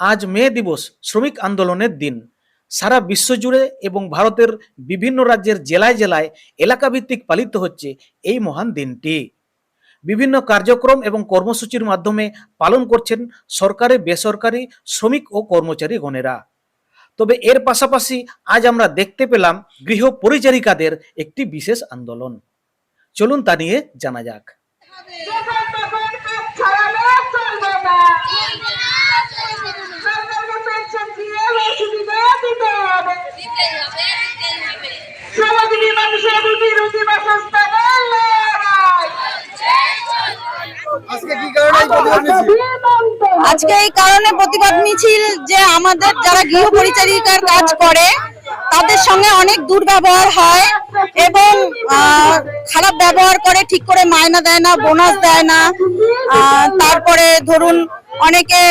আজ মে দিবস শ্রমিক আন্দোলনের দিন। সারা বিশ্ব জুড়ে এবং ভারতের বিভিন্ন রাজ্যের জেলায় জেলায় এলাকাভিত্তিক পালিত হচ্ছে এই মহান দিনটি। বিভিন্ন কার্যক্রম এবং কর্মসূচির মাধ্যমে পালন করছেন সরকারি, বেসরকারি শ্রমিক ও কর্মচারী গণেরা। তবে এর পাশাপাশি আজ আমরা দেখতে পেলাম গৃহ পরিচারিকাদের একটি বিশেষ আন্দোলন। চলুন তা নিয়ে জানা যাক। আজকে এই কারণে প্রতিবাদ মিছিল যে আমাদের যারা গৃহ পরিচারিকার কাজ করে, তাদের সঙ্গে অনেক দুর্ব্যবহার হয় এবং খারাপ ব্যবহার করে, ঠিক করে মায়না দেয় না, বোনাস দেয় না। তারপরে ধরুন, অনেকে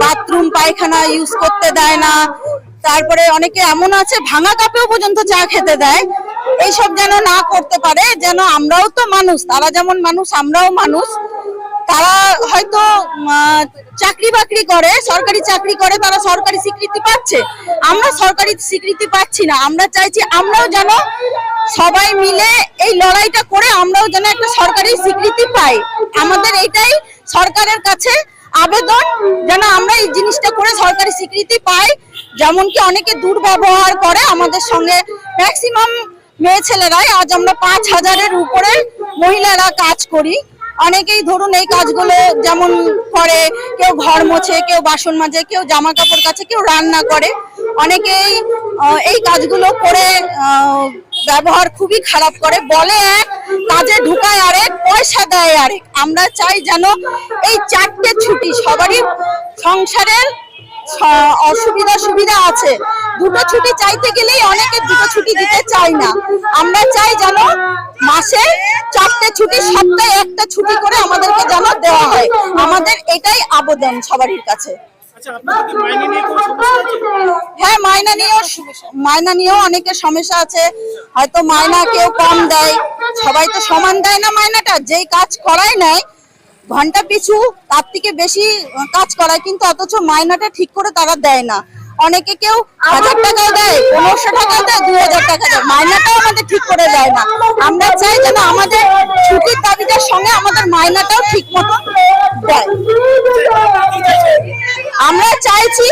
বাথরুম, পায়খানা ইউজ করতে দেয় না। তারপরে অনেকে এমন আছে, ভাঙা কাপেও পর্যন্ত চা খেতে দেয়। এইসব যেন না করতে পারে, যেন আমরাও তো মানুষ, তারা যেমন মানুষ, আমরাও মানুষ। তারা হয়তো চাকরি বাকরি করে, সরকারি চাকরি করে, তারা সরকারি স্বীকৃতি পাচ্ছে। আমরা সরকারি স্বীকৃতি পাচ্ছি না, আমরা চাইছি আমরাও যেন সবাই মিলে এই লড়াইটা করে আমরাও যেন একটা সরকারি স্বীকৃতি পাই। আমাদের এটাই সরকারের কাছে আবেদন, যেন আমরা এই জিনিসটা করে সরকারি স্বীকৃতি পাই। যেমন কি অনেকে দুর্ব্যবহার করে আমাদের সঙ্গে ম্যাক্সিমাম মেয়ে ছেলেরাই আজ আমরা পাঁচ হাজারের উপরে মহিলারা কাজ করি। অনেকেই ধরুন এই কাজগুলো যেমন করে, কেউ ঘর মোছে, কেউ বাসন মাজে, কেউ জামা কাপড় কাছে, কেউ রান্না করে। অনেকেই এই কাজগুলো করে ব্যবহার খুবই খারাপ করে। বলে এক, কাজে ঢুকায় আরেক, পয়সা দেয় আরেক। আমরা চাই যেন এই চারটে ছুটি সবারই সংসারের অসুবিধা সুবিধা আছে। দুটো ছুটি চাইতে গেলেই অনেকে দুটো ছুটি দিতে চায় না। আমরা চাই যেন মাসে চারটে ছুটি সপ্তাহে একটা ছুটি করে আমাদেরকে যেন দেওয়া হয়। আমাদের এটাই আবেদন সবারই কাছে। হ্যাঁ মাইনা নিয়েও মাইনা নিয়েও অনেকের সমস্যা আছে। হয়তো মাইনা কেউ কম দেয়। সবাই তো সমান দেয় না মাইনাটা। যেই কাজ করাই নেয় ঘণ্টা পিছু তার থেকে বেশি কাজ করায়, কিন্তু অথচ মাইনাটা ঠিক করে তারা দেয় না। অনেকে কেউ হাজার টাকাও দেয়, পনেরোশো টাকাও দেয়, দুই হাজার টাকা দেয়। মাইনাটাও আমাদের ঠিক করে দেয় না। আমরা চাই যেন আমাদের ছুটির দাবিটার সঙ্গে আমাদের মাইনাটাও ঠিক মতো দেয়। আমরা চাইছি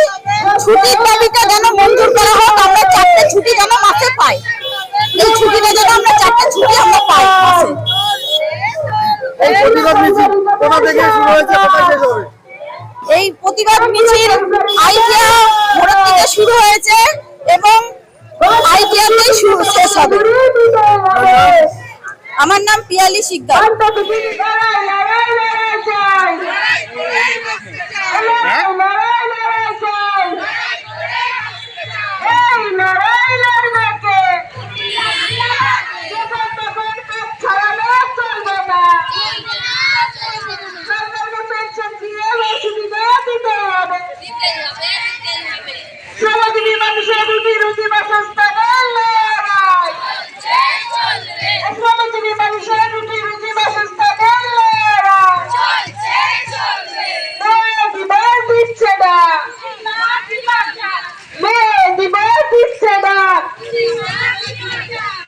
ছুটির দাবিটা যেন মঞ্জুর করা হোক, আমরা চারটে ছুটি যেন মাসে পাই। এই ছুটিটা যেন আমরা চারটে ছুটি আমরা পাই মাসে এই প্রতিবাদ মিছিল আইকিয়া মোড় থেকে শুরু হয়েছে এবং আইকিয়াতে শুরু শেষ হবে আমার নাম পিয়ালি শিকদার হ্যাঁ